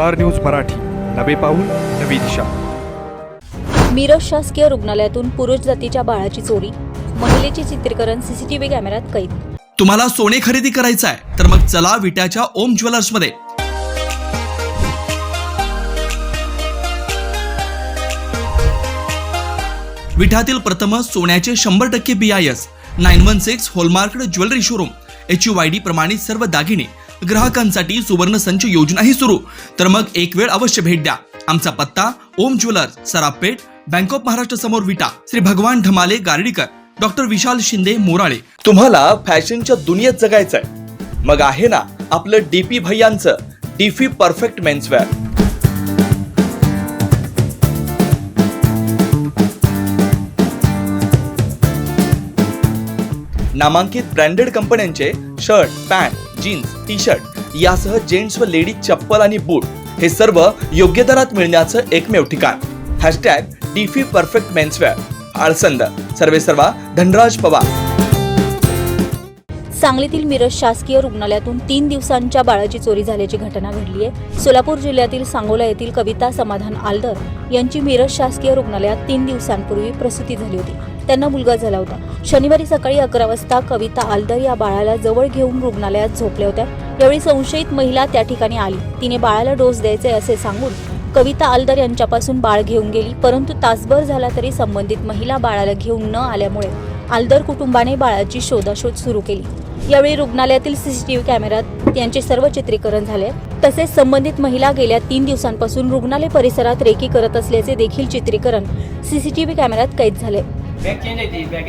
Star News Marathi. नवे पाऊल नवी दिशा. मिरज शासकीय रुग्णालयातून पुरुष जातीच्या बाळाची चोरी महिलेचे चित्रीकरण सीसीटीव्ही कॅमेऱ्यात कैद. तुम्हाला सोने खरेदी करायचं आहे तर मग चला विट्याच्या ओम ज्वेलर्समध्ये. विठातील प्रथम सोन्याचे शंभर टक्के B I S nine one six hallmark jewellery showroom H U I D प्रमाणित सर्व दागिने ग्राहकांसाठी सुवर्ण संच योजनाही सुरू. तर मग एक वेळ अवश्य भेट द्या. आमचा पत्ता Om jewellers Sarafpeth bank of Maharashtra समोर विटा श्री भगवान ढमाले गार्डीकर डॉक्टर विशाल शिंदे मोराळे. तुम्हाला फॅशनच्या दुनियेत जगायचंय. मग आहे ना आपलं डीपी भैयांचं डीफी परफेक्ट मेन्सवेअर नामांकित ब्रँडेड कंपन्यांचे shirt pant jeans T shirt यासह जेंट्स व लेडीज चप्पल आणि बूट हे सर्व योग्य दरात मिळण्याचं एकमेव ठिकाण. Hashtag d phi perfect menswear. Alsand. सर्वे सर्वा धनराज पवार. सांगलीतील मिरज शासकीय रुग्णालयातून तीन दिवसांच्या बाळाची चोरी झाल्याची घटना घडली आहे सोलापूर जिल्ह्यातील सांगोला येथील कविता समाधान आलदर यांची मिरज शासकीय रुग्णालयात तीन दिवसांपूर्वी प्रसूती झाली होती. त्यांना मुलगा झाला होता. शनिवारी सकाळी अकरा वाजता कविता आलदर या बाळाला जवळ घेऊन रुग्णालयात झोपल्या होत्या. यावेळी संशयित महिला त्या ठिकाणी आली. तिने बाळाला डोस द्यायचे असे सांगून कविता आलदर यांच्यापासून बाळ घेऊन गेली परंतु तासभर झाला तरी संबंधित महिला बाळाला घेऊन न आल्यामुळे आलदर कुटुंबाने बाळाची शोधाशोध सुरू केली. यावेळी रुग्णालयातील सीसीटीव्ही कॅमेऱ्यात यांचे सर्व चित्रीकरण झाले. तसेच संबंधित महिला गेल्या तीन दिवसांपासून रुग्णालय परिसरात रेकी करत असल्याचे देखील चित्रीकरण सीसीटीव्ही कॅमेऱ्यात कैद झाले. बॅग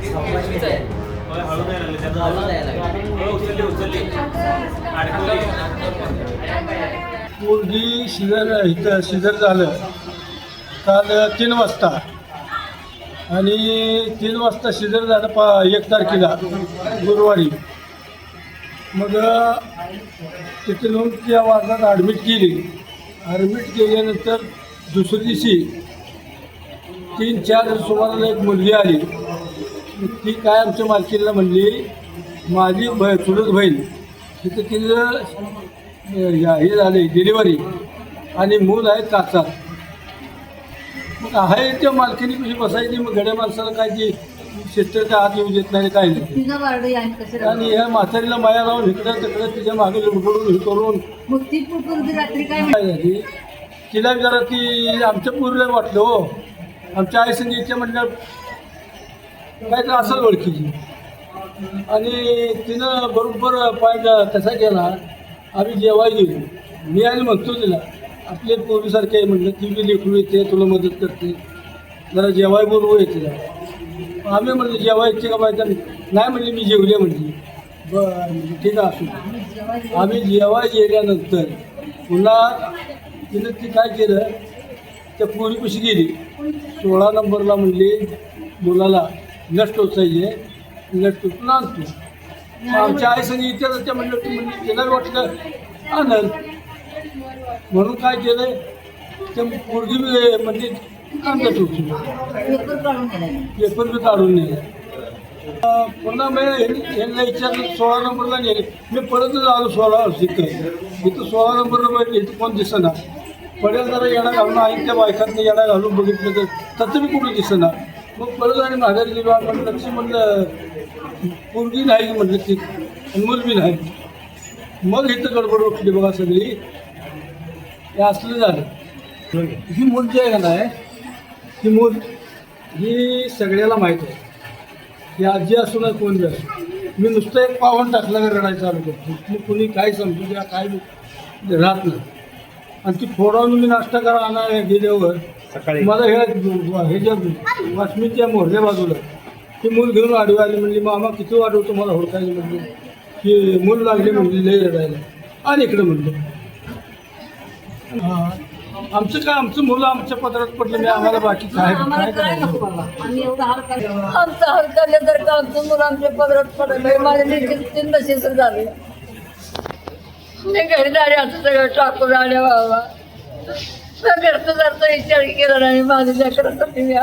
पूर्वी हळू नाही लागले उचलली उचलली मुलगी शिजर इथं शिजर झालं. काल तीन वाजता. आणि तीन वाजता शिजर झालं पा एक तारखेला गुरुवारी. मग तिथे नेऊन त्या वार्डात ॲडमिट केली. ॲडमिट केल्यानंतर दुसऱ्या दिवशी तीन चार सुमाराला एक मुलगी आली. ती काय आमच्या मालकीला म्हणली माझी ब चुलत बहीण तिथं तिचं या- हे झाले डिलिव्हरी आणि मूल आहे काचा मग आहे त्या मालकीने कशी बसायची मग गड्या माणसाला काय ती सिस्टरच्या हात येऊ देत नाही काय नाही. आणि ह्या म्हातारीला माया लावून इकडं तिकडं तिच्यामागे लुडबडून हे करून. रात्री काय झाली? तिला जरा ती आमच्या पूर्वीला वाटलं हो. आमच्या आई संगीतच्या म्हणल्या काहीतरी तर ओळखीची. आणि तिनं बरोबर पाय तसा केला आम्ही जेवाय गेलो. मी आणि म्हणतो तिला आपले पूर्वीसारखे म्हणलं म्हटलं ती बी लिखू येते तुला मदत करते. जरा जेवाय बोलवू येते तिला. आम्ही म्हणलं जेवायचे का बायका नाही? म्हणली मी जेवले म्हणली. बरं ठीक आहे असू आम्ही जेवाय गेल्यानंतर पुन्हा तिनं ती काय केलं त्या पोरीपाशी गेली. सोळा नंबरला म्हणली मुलाला लस टोचायचे लस टोचून आणतो मग आमच्या आई संग इथे त्या म्हणलं ती म्हणली तिला वाटलं? आनंद म्हणून काय केलं त्या पोरगी म्हणजे आणलं टोचून पेपर बी काढून नेले. अं, पुन्हा मी यांना विचारलं सोळा नंबरला नेले. मी परतच आलो सोळा तिथं. इथं सोळा नंबरला बैठले इथं कोण दिसना. पडेल जरा येडा घालून आई त्या बायकांनी येडा घालून बघितलं तर तसं मी कुठे दिसना? मग परत आणि माघारी गेलो आणि म्हणलं लक्ष म्हणलं पोरगी नाही म्हटलं ती. आणि बी नाही. मग इथं गडबड उठली बघा सगळी. हे असलं झालं. ही मूल जी आहे का नाही? ही मूल ही सगळ्याला माहीत आहे. ही आजी असू ना कोण बी असू. मी नुसतं एक पावन टाकलं का रडायचं आलो करतो. मग कुणी काय समजू द्या काय राहत नाही. आणि ती फोडावून मी नाश्ता करा आणा गेल्यावर. सकाळी. मला ह्या ह्याच्या वासमीच्या मोहऱ्या बाजूला ती मूल घेऊन आडवी आली म्हणली मामा किती वाढवतो तुम्हाला हुडकायला म्हणली. की मूल लागली म्हणली लई रडायला. आणि इकडे म्हणलं. हां. आमचं काय आमचं मुलं आमच्या पदरात पडले नाही आम्हाला बाकी काय काय करायचं? आम्ही एवढा हाल करायला आमचा आमचं मुलं आमच्या पदरात पडलं माझे देखील तीन झाले. मी घरी आले असं सगळं टाकून आले बाबा. मी घरचं जरचा विचार केला नाही माझ्या लेकरासाठी मी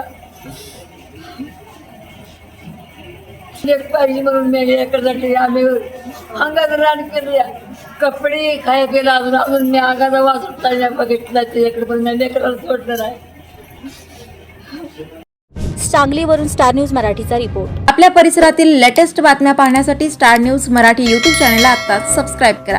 एक पाहिजे म्हणून मी लेकरासाठी आम्ही अंगात रान केली कपडे खाय केला अजून अजून मी अंगाचा उठता नाही बघितला त्याच्याकडे पण मी लेकराला सोडलं नाही. सांगलीवरून स्टार न्यूज मराठीचा रिपोर्ट. आपल्या परिसरातील लेटेस्ट बातम्या पाहण्यासाठी स्टार न्यूज मराठी यूट्यूब चॅनलला आत्ताच सबस्क्राईब करा.